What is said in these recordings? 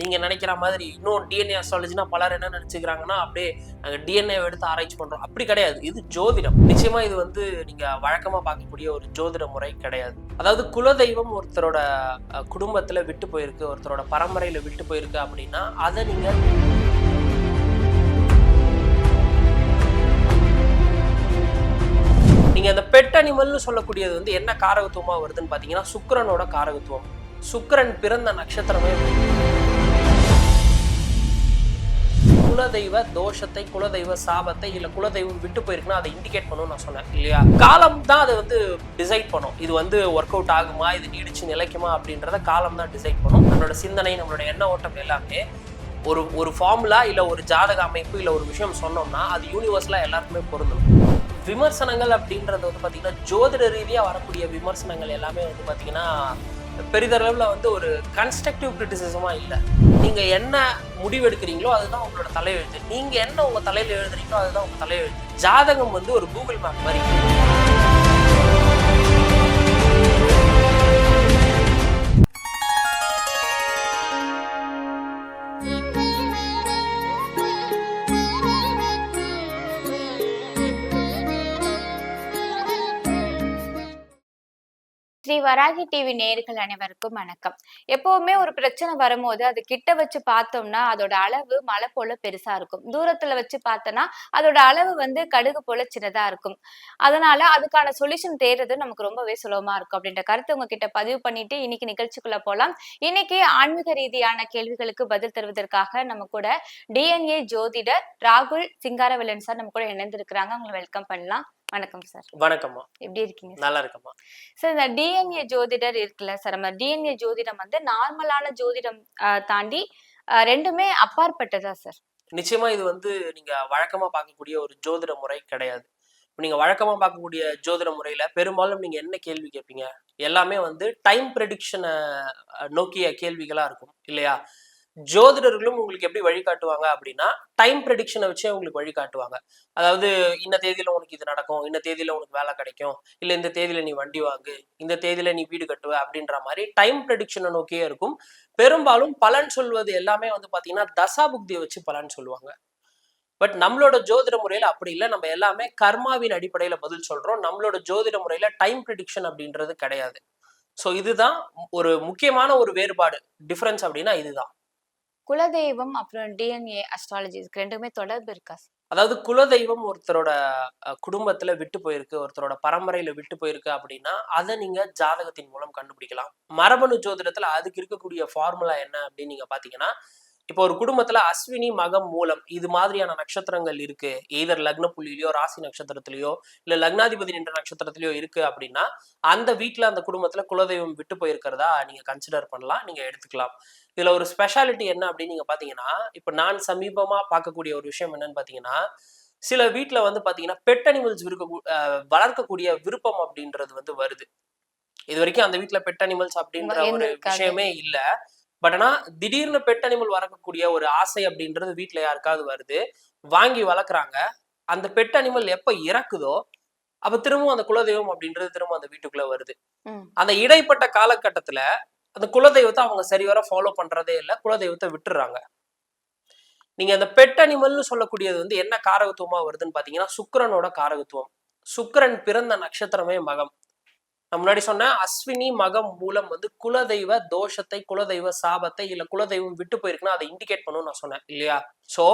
நீங்க நினைக்கிற மாதிரி இன்னும் டிஎன்ஏ அஸ்ட்ராலஜினா பலர் என்ன நினைச்சுக்கிறாங்கன்னா அப்படியே நாங்க டிஎன்ஏ எடுத்து ஆராய்ச்சி பண்றோம். அப்படி கிடையாது. இது ஜோதிடம். நிச்சயமா இது வந்து நீங்க வழக்கமா பார்க்கக்கூடிய ஒரு ஜோதிட முறை கிடையாது. அதாவது குலதெய்வம் ஒருத்தரோட குடும்பத்துல விட்டு போயிருக்கு ஒருத்தரோட பரம்பரையில விட்டு போயிருக்கு அப்படின்னா அதை நீங்க நீங்க அந்த பெட் அனிமல்னு சொல்லக்கூடியது வந்து என்ன காரகத்துவமா வருதுன்னு பாத்தீங்கன்னா சுக்கரனோட காரகத்துவம். சுக்கரன் பிறந்த நட்சத்திரமே குலதெய்வ தோஷத்தை குலதெய்வ சாபத்தை இல்ல குலதெய்வம் விட்டு போயிருக்குன்னா அதை இண்டிகேட் பண்ணணும்னு நான் சொன்னேன் இல்லையா? காலம் தான் அதை வந்து டிசைட் பண்ணும். இது வந்து ஒர்க் அவுட் ஆகுமா? இது நீடிச்சு நிலைக்குமா? அப்படின்றத காலம் தான் டிசைட் பண்ணும். நம்மளோட சிந்தனை நம்மளோட எண்ண ஓட்டம் எல்லாமே ஒரு ஒரு ஃபார்முலா இல்ல ஒரு ஜாதக அமைப்பு இல்ல ஒரு விஷயம் சொன்னோம்னா அது யூனிவர்ஸ்லா எல்லாருக்குமே பொருந்தும். விமர்சனங்கள் அப்படின்றது வந்து பாத்தீங்கன்னா ஜோதிட ரீதியா வரக்கூடிய விமர்சனங்கள் எல்லாமே வந்து பாத்தீங்கன்னா பெரிதளவில் வந்து ஒரு கன்ஸ்ட்ரக்டிவ் கிரிட்டிசிசமாக இல்லை. நீங்கள் என்ன முடிவு எடுக்கிறீங்களோ அதுதான் உங்களோட தலையெழுத்து. நீங்கள் என்ன உங்கள் தலையில் எழுதுறீங்களோ அதுதான் உங்கள் தலையெழுத்து. ஜாதகம் வந்து ஒரு கூகுள் மேப் மாதிரி. ஸ்ரீ வராகி டிவி நேயர்கள் அனைவருக்கும் வணக்கம். எப்பவுமே ஒரு பிரச்சனை வரும்போது அது கிட்ட வச்சு பார்த்தோம்னா அதோட அளவு மலை போல பெருசா இருக்கும். தூரத்துல வச்சு பார்த்தோம்னா அதோட அளவு வந்து கடுகு போல சின்னதா இருக்கும். அதனால அதுக்கான சொல்யூஷன் தேடுறது நமக்கு ரொம்பவே சுலபமா இருக்கும் அப்படின்ற கருத்து உங்ககிட்ட பதிவு பண்ணிட்டு இன்னைக்கு நிகழ்ச்சிக்குள்ள போலாம். இன்னைக்கு ஆன்மீக ரீதியான கேள்விகளுக்கு பதில் தருவதற்காக நம்ம கூட டிஎன்ஏ ஜோதிடர் ராகுல் சிங்காரவிலன் சார் நம்ம கூட இணைந்திருக்கிறாங்க. உங்களை வெல்கம் பண்ணலாம். வணக்கம் சார். வணக்கம்மா. எப்படி இருக்கீங்க நல்லா இருக்கம்மா சார் இந்த டிஎன்ஏ ஜோதிடர் இருக்குல்ல சார் நம்ம டிஎன்ஏ ஜோதிடம் வந்து நார்மலான ஜோதிடம் தாண்டி ரெண்டுமே அப்பாற்பட்டதா சார்? நிச்சயமா இது வந்து நீங்க வழக்கமா பார்க்கக்கூடிய ஒரு ஜோதிட முறை கிடையாது. நீங்க வழக்கமா பார்க்கக்கூடிய ஜோதிட முறையில பெரும்பாலும் நீங்க என்ன கேள்வி கேட்பீங்க எல்லாமே வந்து டைம் ப்ரெடிக்ஷனை நோக்கிய கேள்விகளா இருக்கும் இல்லையா? ஜோதிடர்களும் உங்களுக்கு எப்படி வழிகாட்டுவாங்க அப்படின்னா டைம் ப்ரெடிக்ஷனை வச்சே உங்களுக்கு வழிகாட்டுவாங்க அதாவது இந்த தேதியில உனக்கு இது நடக்கும் இந்த தேதியில உனக்கு வேலை கிடைக்கும் இல்ல இந்த தேதியில நீ வண்டி வாங்கு இந்த தேதியில நீ வீடு கட்டுவ அப்படின்ற மாதிரி டைம் ப்ரெடிக்ஷனை நோக்கியே இருக்கும். பெரும்பாலும் பலன் சொல்வது எல்லாமே வந்து பாத்தீங்கன்னா தசா புக்தியை வச்சு பலன் சொல்லுவாங்க. பட் நம்மளோட ஜோதிட முறையில அப்படி இல்லை. நம்ம எல்லாமே கர்மாவின் அடிப்படையில பதில் சொல்றோம். நம்மளோட ஜோதிட முறையில டைம் ப்ரிடிக்ஷன் அப்படின்றது கிடையாது. ஸோ இதுதான் ஒரு முக்கியமான ஒரு வேறுபாடு. டிஃப்ரென்ஸ் அப்படின்னா இதுதான். குலதெய்வம் அப்புறம் டிஎன்ஏ அஸ்ட்ராலஜி ரெண்டுமே தொடர்பு இருக்கா? அதாவது குலதெய்வம் ஒருத்தரோட அஹ், குடும்பத்துல விட்டு போயிருக்கு ஒருத்தரோட பரம்பரையில விட்டு போயிருக்கு அப்படின்னா அதை நீங்க ஜாதகத்தின் மூலம் கண்டுபிடிக்கலாம். மரபணு ஜோதிடத்துல அதுக்கு இருக்கக்கூடிய ஃபார்முலா என்ன அப்படின்னு நீங்க பாத்தீங்கன்னா இப்போ ஒரு குடும்பத்துல அஸ்வினி மகம் மூலம் இது மாதிரியான நட்சத்திரங்கள் இருக்கு. எய்தர் லக்ன புள்ளியிலயோ ராசி நட்சத்திரத்திலயோ இல்ல லக்னாதிபதி என்ற நட்சத்திரத்திலயோ இருக்கு அப்படின்னா அந்த வீட்ல அந்த குடும்பத்துல குலதெய்வம் விட்டு போயிருக்கிறதா நீங்க கன்சிடர் பண்ணலாம் நீங்க எடுத்துக்கலாம். இதுல ஒரு ஸ்பெஷாலிட்டி என்ன அப்படின்னு நீங்க பாத்தீங்கன்னா இப்ப நான் சமீபமா பார்க்கக்கூடிய ஒரு விஷயம் என்னன்னு பாத்தீங்கன்னா சில வீட்ல வந்து பாத்தீங்கன்னா பெட் அனிமல்ஸ் விருக்க வளர்க்கக்கூடிய விருப்பம் அப்படின்றது வந்து வருது. இது வரைக்கும் அந்த வீட்ல பெட் அனிமல்ஸ் அப்படின்ற ஒரு. விஷயமே இல்ல. பட் ஆனா திடீர்னு பெட் அனிமல் வளர்க்கக்கூடிய ஒரு ஆசை அப்படின்றது வீட்ல யாருக்காவது வருது. வாங்கி வளர்க்குறாங்க. அந்த பெட் அனிமல் எப்ப இறக்குதோ அப்ப திரும்பவும் அந்த குலதெய்வம் அப்படின்றது திரும்ப அந்த வீட்டுக்குள்ள வருது. அந்த இடைப்பட்ட காலகட்டத்துல அந்த குலதெய்வத்தை அவங்க சரிவர ஃபாலோ பண்றதே இல்லை. குலதெய்வத்தை விட்டுறாங்க. நீங்க அந்த பெட் அனிமல்னு சொல்லக்கூடியது வந்து என்ன காரகத்துவமா வருதுன்னு பாத்தீங்கன்னா சுக்கிரனோட காரகத்துவம். சுக்கிரன் பிறந்த நட்சத்திரமே மகம். நான் முன்னாடி சொன்னேன் அஸ்வினி மகம் மூலம் வந்து குலதெய்வ தோஷத்தை குலதெய்வ சாபத்தை இல்ல குலதெய்வம் விட்டு போயிருக்குன்னா அதை இண்டிகேட் பண்ணும் நான் சொன்னேன் இல்லையா? சோ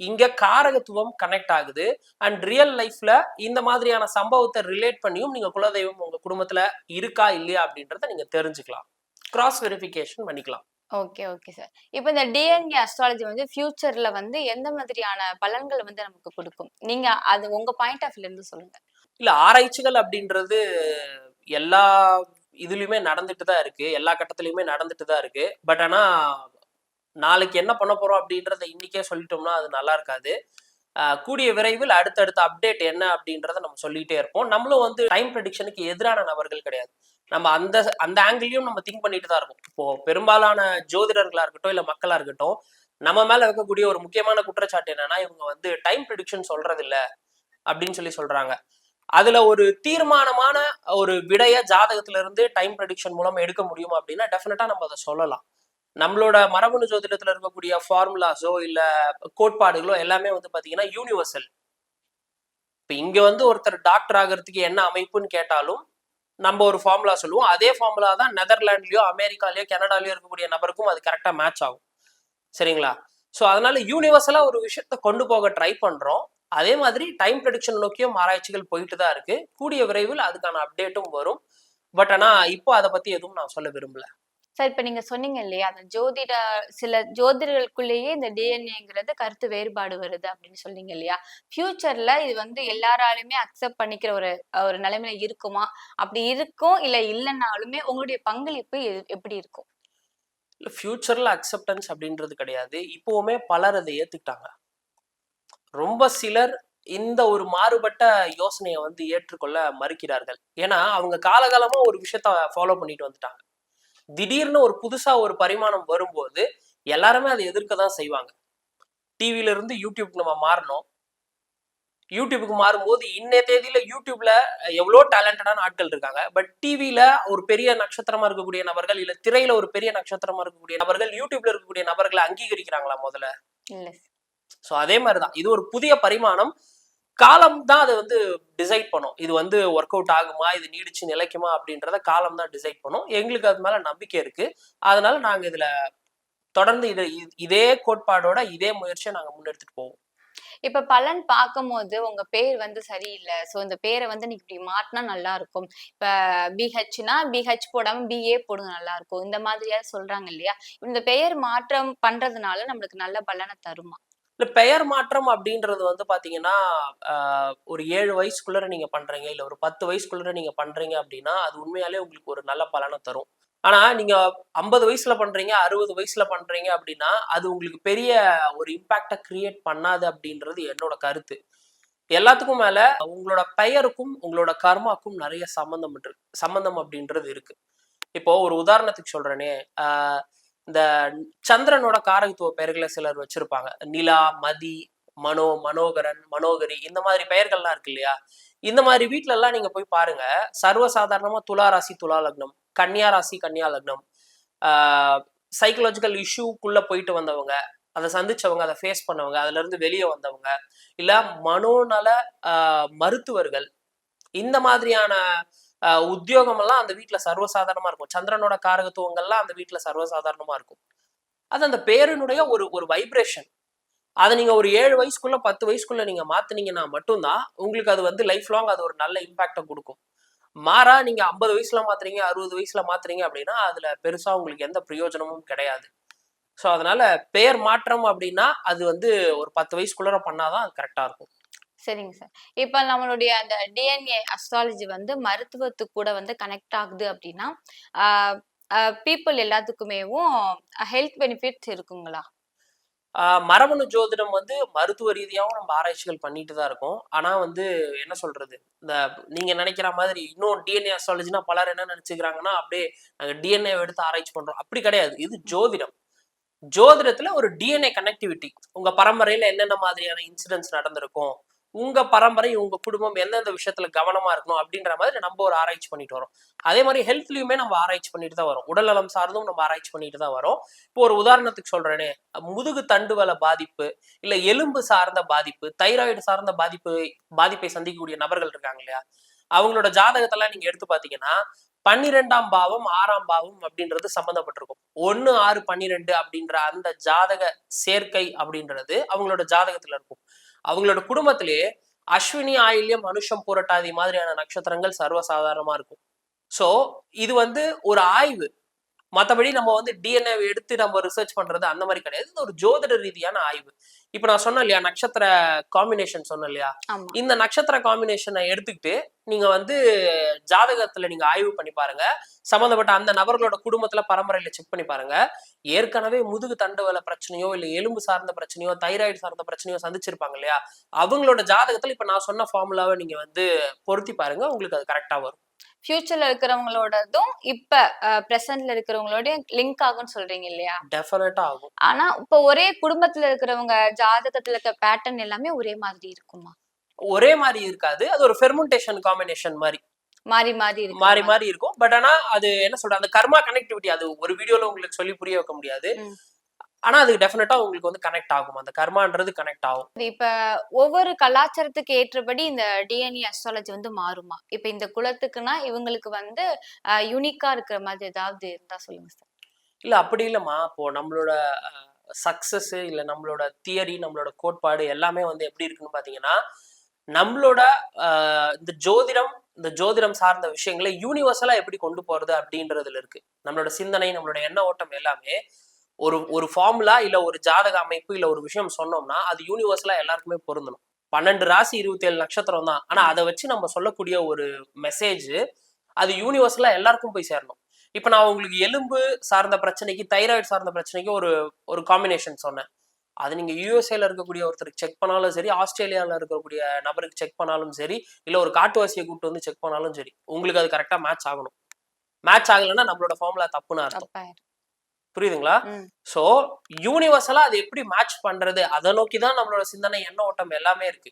இங்க காரகத்துவம் கனெக்ட் ஆகுது. அண்ட் ரியல் லைஃப்ல இந்த மாதிரியான சம்பவத்தை ரிலேட் பண்ணியும் நீங்க குலதெய்வம் உங்க குடும்பத்துல இருக்கா இல்லையா அப்படின்றத நீங்க தெரிஞ்சுக்கலாம். கிராஸ் வெரிஃபிகேஷன் பண்ணிக்கலாம். ஓகே ஓகே சார் இப்போ இந்த டிஎன்ஏ அஸ்ட்ராலஜி வந்து ஃபியூச்சர்ல வந்து எந்த மாதிரியான பலன்கள் வந்து நமக்கு கொடுக்கும்? நீங்க அது உங்க பாயிண்ட் ஆஃப் இருந்து சொல்லுங்க. இல்ல ஆராய்ச்சிகள் அப்படின்றது எல்லா இதுலயுமே நடந்துட்டு தான் இருக்கு. எல்லா கட்டத்துலயுமே நடந்துட்டு தான் இருக்கு. பட் ஆனா நாளைக்கு என்ன பண்ண போறோம் அப்படின்றத இன்னைக்கே சொல்லிட்டோம்னா அது நல்லா இருக்காது. ஆஹ் கூடிய விரைவில் அடுத்தடுத்த அப்டேட் என்ன அப்படின்றத நம்ம சொல்லிட்டே இருப்போம். நம்மளும் வந்து டைம் ப்ரெடிக்ஷனுக்கு எதிரான நபர்கள் கிடையாது. நம்ம அந்த அந்த ஆங்கிளையும் நம்ம திங்க் பண்ணிட்டு தான் இருக்கோம். இப்போ பெரும்பாலான ஜோதிடர்களா இருக்கட்டும் இல்ல மக்களா இருக்கட்டும் நம்ம மேல இருக்கக்கூடிய ஒரு முக்கியமான குற்றச்சாட்டு என்னன்னா இவங்க வந்து டைம் ப்ரெடிக்ஷன் சொல்றது இல்ல அப்படின்னு சொல்லி சொல்றாங்க. அதுல ஒரு தீர்மானமான ஒரு விடைய ஜாதகத்துல இருந்து டைம் ப்ரெடிக்ஷன் மூலம் எடுக்க முடியும் அப்படின்னா டெஃபினட்டா நம்ம அதை சொல்லலாம். நம்மளோட மரபணு ஜோதிடத்துல இருக்கக்கூடிய ஃபார்முலாஸோ இல்ல கோட்பாடுகளோ எல்லாமே வந்து பாத்தீங்கன்னா யூனிவர்சல் இப்ப இங்க வந்து ஒருத்தர் டாக்டர் ஆகிறதுக்கு என்ன அமைப்புன்னு கேட்டாலும் நம்ம ஒரு ஃபார்முலா சொல்லுவோம். அதே ஃபார்முலா தான் நெதர்லாண்ட்லயோ அமெரிக்காலயோ கனடாலயோ இருக்கக்கூடிய நபருக்கும் அது கரெக்டா மேட்ச் ஆகும். சரிங்களா? ஸோ அதனால யூனிவர்சலா ஒரு விஷயத்த கொண்டு போக ட்ரை பண்றோம். அதே மாதிரி டைம் ப்ரெடிக்ஷன் நோக்கியும் ஆராய்ச்சிகள் போயிட்டு தான் இருக்கு. கூடிய விரைவில் அதுக்கான அப்டேட்டும் வரும். பட் ஆனா இப்போ அதை பத்தி எதுவும் நான் சொல்ல விரும்பல. சார் இப்ப நீங்க சொன்னீங்க இல்லையா அந்த ஜோதிட சில ஜோதிடர்களுக்குள்ளேயே இந்த டிஎன்ஏங்கிறது கருத்து வேறுபாடு வருது அப்படின்னு சொன்னீங்க இல்லையா? ஃபியூச்சர்ல இது வந்து எல்லாராலுமே அக்செப்ட் பண்ணிக்கிற ஒரு ஒரு நிலைமையில இருக்குமா? அப்படி இருக்கும் இல்ல இல்லைன்னாலுமே உங்களுடைய பங்களிப்பு எப்படி இருக்கும்? இல்ல ஃபியூச்சர்ல அக்செப்டன்ஸ் அப்படின்றது கிடையாது. இப்போவுமே பலர் அதை ஏத்துக்கிட்டாங்க. ரொம்ப சிலர் இந்த ஒரு மாறுபட்ட யோசனையை வந்து ஏற்றுக்கொள்ள மறுக்கிறார்கள். ஏன்னா அவங்க காலகாலமா ஒரு விஷயத்த ஃபாலோ பண்ணிட்டு வந்துட்டாங்க. திடீர்னு ஒரு புதுசா ஒரு பரிமாணம் வரும்போது எல்லாருமே அதை எதிர்க்க தான் செய்வாங்க. டிவில இருந்து யூடியூப் நம்ம மாறணும். யூடியூபுக்கு மாறும்போது இன்னைய தேதியில யூடியூப்ல எவ்வளோ டேலண்டடான ஆட்கள் இருக்காங்க. பட் டிவியில ஒரு பெரிய நட்சத்திரமா இருக்கக்கூடிய நபர்கள் இல்ல திரையில ஒரு பெரிய நட்சத்திரமா இருக்கக்கூடிய நபர்கள் யூடியூப்ல இருக்கக்கூடிய நபர்களை அங்கீகரிக்கிறாங்களா முதல்ல? ஸோ அதே மாதிரிதான். இது ஒரு புதிய பரிமாணம். காலம் தான் அதை வந்து டிசைட் பண்ணும். இது வந்து ஒர்க் அவுட் ஆகுமா? இது நீடிச்சு நிலைக்குமா? அப்படின்றத காலம் தான் டிசைட் பண்ணும். எங்களுக்கு அது மேல நம்பிக்கை இருக்கு. அதனால நாங்க இதுல தொடர்ந்து இது இதே கோட்பாடோட இதே முயற்சியை நாங்க முன்னெடுத்துட்டு போவோம். இப்ப பலன் பார்க்கும்போது உங்க பேர் வந்து சரியில்லை. சோ இந்த பேரை வந்து நீங்க இப்படி மாட்டினா நல்லா இருக்கும் இப்ப பிஹெச்னா பிஹெச் போடாம பிஏ போடுங்க நல்லா இருக்கும் இந்த மாதிரியா சொல்றாங்க இல்லையா? இந்த பெயர் மாற்றம் பண்றதுனால நம்மளுக்கு நல்ல பலனை தருமா? இல்ல பெயர் மாற்றம் அப்படின்றது வந்து பாத்தீங்கன்னா ஆஹ், ஒரு ஏழு வயசுக்குள்ள நீங்க பண்றீங்க இல்ல ஒரு பத்து வயசுக்குள்ள நீங்க பண்றீங்க அப்படின்னா அது உண்மையாலே உங்களுக்கு ஒரு நல்ல பலனை தரும். ஆனா நீங்க ஐம்பது வயசுல பண்றீங்க அறுபது வயசுல பண்றீங்க அப்படின்னா அது உங்களுக்கு பெரிய ஒரு இம்பாக்டை கிரியேட் பண்ணாது அப்படின்றது என்னோட கருத்து. எல்லாத்துக்கும் மேல உங்களோட பெயருக்கும் உங்களோட கர்மாக்கும் நிறைய சம்பந்தம் இருக்கு சம்பந்தம் அப்படின்றது இருக்கு. இப்போ ஒரு உதாரணத்துக்கு சொல்றேனே ஆஹ் இந்த சந்திரனோட காரகத்துவ பெயர்களை சிலர் வச்சிருப்பாங்க. நிலா மதி மனோ மனோகரன் மனோகரி இந்த மாதிரி பெயர்கள்லாம் இருக்கு இல்லையா? இந்த மாதிரி வீட்டுல எல்லாம் நீங்க போய் பாருங்க. சர்வசாதாரணமா துலா ராசி துலா லக்னம். கன்னியா ராசி கன்னியா லக்னம். சைக்கலாஜிக்கல் இஷ்யூக்குள்ள போயிட்டு வந்தவங்க அதை சந்திச்சவங்க அதை ஃபேஸ் பண்ணவங்க அதுல இருந்து வெளியே வந்தவங்க இல்ல மனோநல ஆஹ் மருத்துவர்கள் இந்த மாதிரியான உத்தியோகமெல்லாம் அந்த வீட்டில் சர்வசாதாரணமாக இருக்கும். சந்திரனோட காரகத்துவங்கள்லாம் அந்த வீட்டில் சர்வசாதாரணமாக இருக்கும். அது அந்த பேரினுடைய ஒரு ஒரு வைப்ரேஷன் அதை நீங்கள் ஒரு ஏழு வயசுக்குள்ளே பத்து வயசுக்குள்ளே நீங்கள் மாற்றினீங்கன்னா மட்டும்தான் உங்களுக்கு அது வந்து லைஃப் லாங் அது ஒரு நல்ல இம்பாக்டை கொடுக்கும். மாறா நீங்கள் ஐம்பது வயசில் மாத்துறீங்க அறுபது வயசில் மாத்துறீங்க அப்படின்னா அதில் பெருசாக உங்களுக்கு எந்த பிரயோஜனமும் கிடையாது. ஸோ அதனால் பெயர் மாற்றம் அப்படின்னா அது வந்து ஒரு பத்து வயசுக்குள்ள பண்ணாதான் அது கரெக்டாக இருக்கும். சரிங்க சார். இப்போ நம்மளுடைய அந்த டிஎன்ஏ அஸ்ட்ராலஜி வந்து மருத்துவத்துக்கு கூட வந்து கனெக்ட் ஆகுது அப்படின்னா பீப்புள் எல்லாத்துக்குமேவும் ஹெல்த் பெனிஃபிட்ஸ் இருக்குங்களா? மரபணு ஜோதிடம் வந்து மருத்துவ ரீதியாகவும் நம்ம ஆராய்ச்சிகள் பண்ணிட்டு தான் இருக்கோம். ஆனால் வந்து என்ன சொல்றது? இந்த நீங்க நினைக்கிற மாதிரி இன்னும் டிஎன்ஏ அஸ்ட்ராலஜினா பலர் என்ன நினைச்சுக்கிறாங்கன்னா அப்படியே நாங்கள் டிஎன்ஏ எடுத்து ஆராய்ச்சி பண்றோம். அப்படி கிடையாது. இது ஜோதிடம். ஜோதிடத்துல ஒரு டிஎன்ஏ கனெக்டிவிட்டி உங்க பரம்பரையில என்னென்ன மாதிரியான இன்சிடென்ட்ஸ் நடந்திருக்கும்? உங்க பரம்பரை உங்க குடும்பம் எந்தெந்த விஷயத்துல கவனமா இருக்கணும் அப்படின்ற மாதிரி நம்ம ஒரு ஆராய்ச்சி பண்ணிட்டு வரோம். அதே மாதிரி ஹெல்த்லயுமே நம்ம ஆராய்ச்சி பண்ணிட்டு தான் வரோம். உடல் நலம் சார்ந்தும் நம்ம ஆராய்ச்சி பண்ணிட்டு தான் வரோம். இப்போ ஒரு உதாரணத்துக்கு சொல்றேனே முதுகு தண்டுவல பாதிப்பு இல்ல எலும்பு சார்ந்த பாதிப்பு தைராய்டு சார்ந்த பாதிப்பு பாதிப்பை சந்திக்கக்கூடிய நபர்கள் இருக்காங்க இல்லையா? அவங்களோட ஜாதகத்தெல்லாம் நீங்க எடுத்து பாத்தீங்கன்னா பன்னிரெண்டாம் பாவம் ஆறாம் பாவம் அப்படின்றது சம்பந்தப்பட்டிருக்கும். ஒன்னு ஆறு பன்னிரெண்டு அப்படின்ற அந்த ஜாதக சேர்க்கை அப்படின்றது அவங்களோட ஜாதகத்துல இருக்கும். அவங்களோட குடும்பத்திலேயே அஸ்வினி ஆயில்யம் மனுஷம் புரட்டாதி மாதிரியான நட்சத்திரங்கள் சர்வசாதாரணமா இருக்கும். ஸோ இது வந்து ஒரு ஆய்வு. மத்தபடி நம்ம வந்து டிஎன்ஏ எடுத்து நம்ம ரிசர்ச் பண்றது அந்த மாதிரி கிடையாது. இது ஒரு ஜோதிட ரீதியான ஆய்வு. இப்ப நான் சொன்னேன் இல்லையா நட்சத்திர காம்பினேஷன் சொன்னேன் இல்லையா? இந்த நட்சத்திர காம்பினேஷனை எடுத்துக்கிட்டு நீங்க வந்து ஜாதகத்துல நீங்க ஆய்வு பண்ணி பாருங்க. சம்பந்தப்பட்ட அந்த நபர்களோட குடும்பத்துல பரம்பரையில செக் பண்ணி பாருங்க. ஏற்கனவே முதுகு தண்டுவல பிரச்சனையோ இல்ல எலும்பு சார்ந்த பிரச்சனையோ தைராய்டு சார்ந்த பிரச்சனையோ சந்திச்சிருப்பாங்க இல்லையா? அவங்களோட ஜாதகத்துல இப்ப நான் சொன்ன ஃபார்முலாவை நீங்க வந்து பொருத்தி பாருங்க. உங்களுக்கு அது கரெக்டா வரும். ஃபியூச்சர்ல இருக்கிறவங்களோடதும் இப்ப பிரசன்ட்ல இருக்கிறவங்களோட லிங்க் ஆகும்னு சொல்றீங்க இல்லையா? டெஃபினட்டா ஆகும். ஆனா இப்ப ஒரே குடும்பத்துல இருக்கிறவங்க ஜாதகத்துல இருக்க பேட்டர்ன் எல்லாமே ஒரே மாதிரி இருக்குமா? ஒரே மாதிரி இருக்காது. அது ஒரு ஃபெர்மெண்டேஷன் காம்பினேஷன் மாதிரி மாறி மாறி மாறி மாறி இருக்கும். பட் ஆனா அது என்ன சொல்ற அந்த கர்மா கனெக்டிவிட்டி அது ஒரு வீடியோல உங்களுக்கு சொல்லி புரிய வைக்க முடியாது. ஆனா அது டெஃபினட்டா உங்களுக்கு வந்து கனெக்ட் ஆகும். அந்த கர்மான்றது கனெக்ட் ஆகும். இப்ப ஒவ்வொரு கலாச்சாரத்துக்கு ஏற்றபடி இந்த டிஎன்ஏ அஸ்ட்ராலஜி வந்து மாறுமா? இப்ப இந்த குலத்துக்குன்னா இவங்களுக்கு வந்து யூனிக்கா இருக்கிற மாதிரி ஏதாவது இருந்தா சொல்லுங்க சார். இல்ல அப்படி இல்லம்மா. இப்போ நம்மளோட சக்சஸ் இல்ல நம்மளோட தியரி நம்மளோட கோட்பாடு எல்லாமே வந்து எப்படி இருக்குன்னு பாத்தீங்கன்னா நம்மளோட இந்த ஜோதிடம் இந்த ஜோதிடம் சார்ந்த விஷயங்களை யூனிவர்சலா எப்படி கொண்டு போறது அப்படின்றதுல இருக்கு. நம்மளோட சிந்தனை நம்மளோட எண்ண ஓட்டம் எல்லாமே ஒரு ஒரு ஃபார்முலா இல்ல ஒரு ஜாதக அமைப்பு இல்ல ஒரு விஷயம் சொன்னோம்னா அது யூனிவர்ஸ்ல எல்லாருக்குமே பொருந்தணும். பன்னெண்டு ராசி இருபத்தி ஏழு நட்சத்திரம் தான். ஆனா அதை வச்சு நம்ம சொல்லக்கூடிய ஒரு மெசேஜ் அது யூனிவர்ஸ்ல எல்லாருக்கும் போய் சேரணும். இப்ப நான் உங்களுக்கு எலும்பு சார்ந்த பிரச்சனைக்கு தைராய்டு சார்ந்த பிரச்சனைக்கு ஒரு ஒரு காம்பினேஷன் சொன்னேன். அது நீங்க யூஎஸ்ஏல இருக்கக்கூடிய ஒருத்தருக்கு செக் பண்ணாலும் சரி ஆஸ்திரேலியால இருக்கக்கூடிய நபருக்கு செக் பண்ணாலும் சரி இல்ல ஒரு காட்டுவாசியை கூப்பிட்டு வந்து செக் பண்ணாலும் சரி உங்களுக்கு அது கரெக்டா மேட்ச் ஆகணும். மேட்ச் ஆகலைன்னா நம்மளோட ஃபார்முலா தப்புன்னு அர்த்தம். புரியுதுங்களா. சோ யூனிவர்சலா அது எப்படி மேட்ச் பண்றது? அதை நோக்கி தான் நம்மளோட சிந்தனை எண்ண ஓட்டம் எல்லாமே இருக்கு.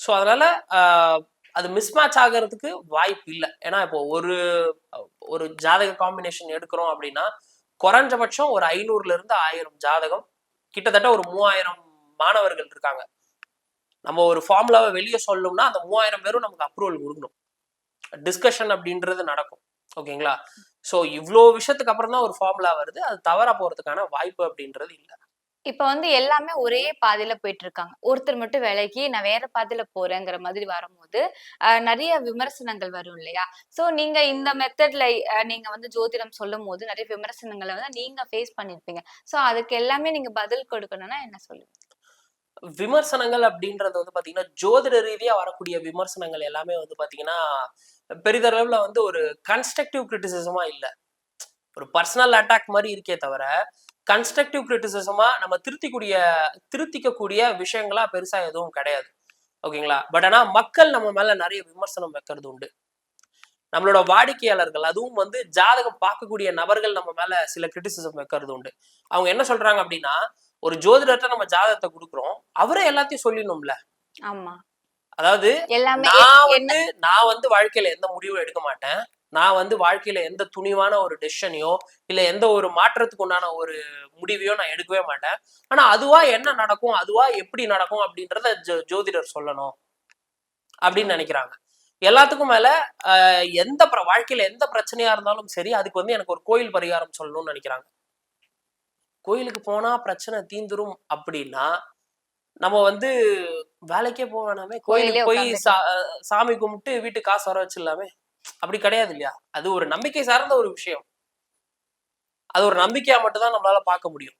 சோ அதனால அது மிஸ்மேட்ச் ஆகிறதுக்கு வாய்ப்பு இல்லை. ஏன்னா இப்போ ஒரு ஒரு ஜாதக காம்பினேஷன் எடுக்கிறோம் அப்படின்னா குறைஞ்சபட்சம் ஒரு ஐநூறுல இருந்து ஆயிரம் ஜாதகம் கிட்டத்தட்ட ஒரு மூவாயிரம் மாணவர்கள் இருக்காங்க. நம்ம ஒரு ஃபார்முலாவை வெளியே சொல்லணும்னா அந்த மூவாயிரம் பேரும் நமக்கு அப்ரூவல் கொடுக்கணும். டிஸ்கஷன் அப்படின்றது நடக்கும். ஓகேங்களா? ஸோ இவ்வளோ விஷயத்துக்கு அப்புறம் தான் ஒரு ஃபார்முலா வருது. அது தவறா போறதுக்கான வாய்ப்பு அப்படின்றது இல்லை. இப்ப வந்து எல்லாமே ஒரே பாதையில போயிட்டு இருக்காங்க ஒருத்தர் மட்டும் விலகி நான் வேற பாதையில போறேங்கிற மாதிரி வரும்போது நிறைய விமர்சனங்கள் வரும் இல்லையா? சோ நீங்க இந்த மெத்தட்ல நீங்க வந்து ஜோதிடம் சொல்லும் போது நிறைய விமர்சனங்களை வந்து நீங்க ஃபேஸ் பண்ணிருப்பீங்க. சோ அதுக்கு எல்லாமே நீங்க பதில் கொடுக்கணும்னா என்ன சொல்லுவீங்க? விமர்சனங்கள் அப்படின்றது வந்து பாத்தீங்கன்னா ஜோதிட ரீதியா வரக்கூடிய விமர்சனங்கள் எல்லாமே வந்து பாத்தீங்கன்னா பெரிதளவுல வந்து ஒரு கன்ஸ்ட்ரக்டிவ் கிரிட்டிசிசமா இல்ல. ஒரு பர்சனல் அட்டாக் மாதிரி இருக்கே தவிர கன்ஸ்ட்ரக்டிவ் கிரிட்டிசிசமா நம்ம திருத்திக்கூடிய திருத்திக்கக்கூடிய விஷயங்களா பெருசா எதுவும் கிடையாது. ஓகேங்களா? பட் ஆனா மக்கள் நம்ம மேல நிறைய விமர்சனம் வைக்கிறது உண்டு. நம்மளோட வாடிக்கையாளர்கள் அதுவும் வந்து ஜாதகம் பார்க்கக்கூடிய நபர்கள் நம்ம மேல சில கிரிட்டிசிசம் வைக்கிறது உண்டு. அவங்க என்ன சொல்றாங்க அப்படின்னா ஒரு ஜோதிடத்தை நம்ம ஜாதகத்தை கொடுக்குறோம் அவரே எல்லாத்தையும் சொல்லிடணும்ல. ஆமா. அதாவது நான் வந்து நான் வந்து வாழ்க்கையில எந்த முடிவும் எடுக்க மாட்டேன். நான் வந்து வாழ்க்கையில எந்த துணிவான ஒரு டெசிஷனையோ இல்ல எந்த ஒரு மாற்றத்துக்கு உண்டான ஒரு முடிவையோ நான் எடுக்கவே மாட்டேன். ஆனா அதுவா என்ன நடக்கும் அதுவா எப்படி நடக்கும் அப்படின்றத ஜோ- ஜோதிடர் சொல்லணும் அப்படின்னு நினைக்கிறாங்க. எல்லாத்துக்கும் மேல எந்த வாழ்க்கையில எந்த பிரச்சனையா இருந்தாலும் சரி அதுக்கு வந்து எனக்கு ஒரு கோயில் பரிகாரம் சொல்லணும்னு நினைக்கிறாங்க. கோயிலுக்கு போனா பிரச்சனை தீந்துரும் அப்படின்னா நம்ம வந்து வேலைக்கே போக வேணாமே கோயிலுக்கு கோயிலே போய் சாமி கும்பிட்டு வீட்டுக்கு காசு வர வச்சிடலாமே? அப்படி கிடையாது இல்லையா? அது ஒரு நம்பிக்கை சார்ந்த ஒரு விஷயம். அது ஒரு நம்பிக்கையா மட்டும் தான் நம்மளால பார்க்க முடியும்.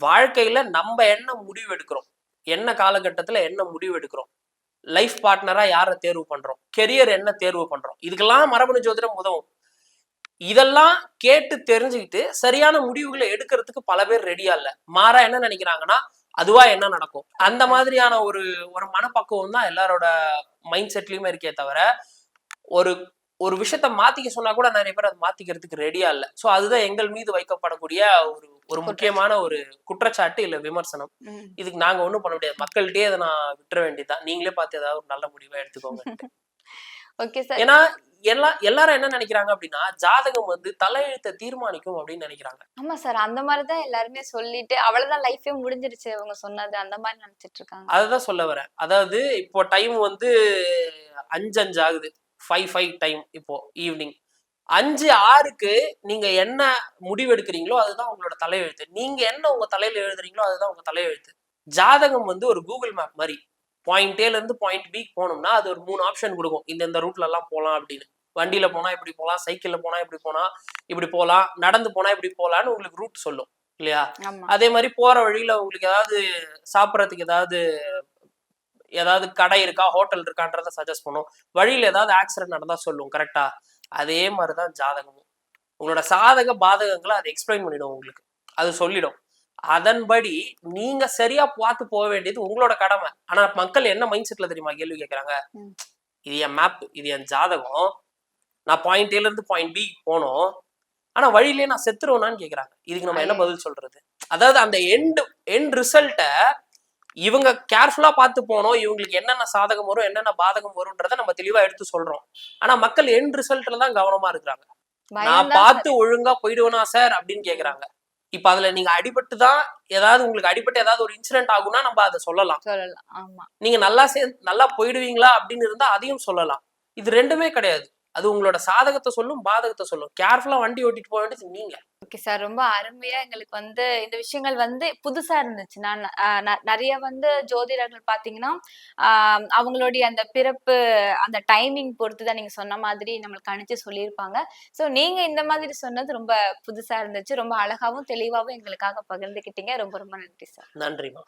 வாழ்க்கையில நம்ம என்ன முடிவு எடுக்கிறோம் என்ன காலகட்டத்துல என்ன முடிவு எடுக்கிறோம் லைஃப் பார்ட்னரா யாரை தேர்வு பண்றோம்? கெரியர் என்ன தேர்வு பண்றோம்? இதுக்கெல்லாம் மரபணு ஜோதிடம் உதவும். இதெல்லாம் கேட்டு தெரிஞ்சுக்கிட்டு சரியான முடிவுகளை எடுக்கிறதுக்கு பல பேர் ரெடியா இல்ல. மாறா என்ன நினைக்கிறாங்கன்னா அதுவா என்ன நடக்கும்? அந்த மாதிரியான ஒரு ஒரு மனப்பக்குவம் தான் எல்லாரோட மைண்ட் செட்லயுமே இருக்கே தவிர ஒரு ஒரு விஷயத்த மாத்திக்க சொன்னா கூட நிறைய பேர் அதை மாத்திக்கிறதுக்கு ரெடியா இல்ல. சோ அதுதான் எங்கள் மீது வைக்கப்படக்கூடிய ஒரு ஒரு முக்கியமான ஒரு குற்றச்சாட்டு இல்ல விமர்சனம். இதுக்கு நாங்க ஒண்ணும் பண்ண முடியாது. மக்கள்கிட்டயே அதை நான் விட்டுற வேண்டியதுதான். நீங்களே பார்த்து ஏதாவது ஒரு நல்ல முடிவா எடுத்துக்கோங்க. ஓகே சார் ஏன்னா எல்லா எல்லாரும் என்ன நினைக்கிறாங்க அப்படின்னா ஜாதகம் வந்து தலையெழுத்தை தீர்மானிக்கும் அப்படின்னு நினைக்கிறாங்க. ஆமா சார் அந்த மாதிரிதான் எல்லாருமே சொல்லிட்டு அவ்வளவுதான் லைஃபே முடிஞ்சிருச்சு அவங்க சொன்னது அந்த மாதிரி நினைச்சிட்டு இருக்காங்க. அததான் சொல்ல வரேன். அதாவது இப்போ டைம் வந்து அஞ்சு அஞ்சு ஆகுது. ஃபைவ் ஃபைவ் டைம் இப்போ ஈவினிங் அஞ்சு ஆறுக்கு நீங்க என்ன முடிவு எடுக்கிறீங்களோ அதுதான் உங்களோட தலையெழுத்து. நீங்க என்ன உங்க தலையில எழுதுறீங்களோ அதுதான் உங்க தலையெழுத்து. ஜாதகம் வந்து ஒரு கூகுள் மேப் மாதிரி. பாயிண்ட் ஏல இருந்து பாயிண்ட் பி போனோம்னா அது ஒரு மூணு ஆப்ஷன் கொடுக்கும். இந்த இந்த ரூட்ல எல்லாம் போலாம் அப்படின்னு. வண்டியில போனா இப்படி போலாம் சைக்கிள்ல போனா இப்படி போனா இப்படி போலாம் நடந்து போனா இப்படி போலாம்னு உங்களுக்கு ரூட் சொல்லும் இல்லையா? அதே மாதிரி போற வழியில உங்களுக்கு ஏதாவது சாப்பிட்றதுக்கு ஏதாவது ஏதாவது கடை இருக்கா ஹோட்டல் இருக்கான்றத சஜஸ்ட் பண்ணும். வழியில ஏதாவது ஆக்சிடென்ட் நடந்தா சொல்லும் கரெக்டா அதே மாதிரிதான் ஜாதகமும். உங்களோட சாதக பாதகங்களை அது எக்ஸ்பிளைன் பண்ணிடும் உங்களுக்கு. அது சொல்லிடும். அதன்படி நீங்க சரியா பார்த்து போக வேண்டியது உங்களோட கடமை. ஆனா மக்கள் என்ன மைண்ட் செட்ல தெரியுமா கேள்வி கேட்கறாங்க. இது என் மேப் இது என் ஜாதகம். நான் பாயிண்ட் ஏல இருந்து பாயிண்ட் பி போனோம். ஆனா வழியிலே நான் செத்துருவேனான்னு கேக்குறாங்க. இதுக்கு நம்ம என்ன. பதில் சொல்றது? அதாவது அந்த எண்ட் எண்ட் ரிசல்ட்ட இவங்க கேர்ஃபுல்லா பார்த்து போனோம். இவங்களுக்கு என்னென்ன சாதகம் வரும் என்னென்ன பாதகம் வரும்ன்றதை நம்ம தெளிவா எடுத்து சொல்றோம். ஆனா மக்கள் என் ரிசல்ட்ல தான் கவனமா இருக்கிறாங்க. நான் பார்த்து ஒழுங்கா போயிடுவேனா சார் அப்படின்னு கேக்குறாங்க. இப்ப அதுல நீங்க அடிபட்டு தான் ஏதாவது உங்களுக்கு அடிபட்டு ஏதாவது ஒரு இன்சிடென்ட் ஆகும்னா நம்ம அதை சொல்லலாம். சொல்லலாம். ஆமா. நீங்க நல்லா சே நல்லா போயிடுவீங்களா அப்படின்னு இருந்தா அதையும் சொல்லலாம். இது ரெண்டுமே கிடையாது. அது உங்களோட சாதகத்தை சொல்லும் பாதகத்தை சொல்லும். கேர்ஃபுல்லா வண்டி ஓட்டிட்டு போக வேண்டியது நீங்க. Okay sir. ரொம்ப அருமையா எங்களுக்கு வந்து இந்த விஷயங்கள் வந்து புதுசா இருந்துச்சு. நான் ந- நிறைய வந்து ஜோதிடர்கள் பாத்தீங்கன்னா அவங்களுடைய அந்த பிறப்பு அந்த டைமிங் பொறுத்து தான் நீங்க சொன்ன மாதிரி நம்மளுக்கு கணிச்சு சொல்லியிருப்பாங்க. ஸோ நீங்க இந்த மாதிரி சொன்னது ரொம்ப புதுசா இருந்துச்சு. ரொம்ப அழகாவும் தெளிவாகவும் எங்களுக்காக பகிர்ந்துக்கிட்டீங்க. ரொம்ப ரொம்ப நன்றி சார். நன்றிமா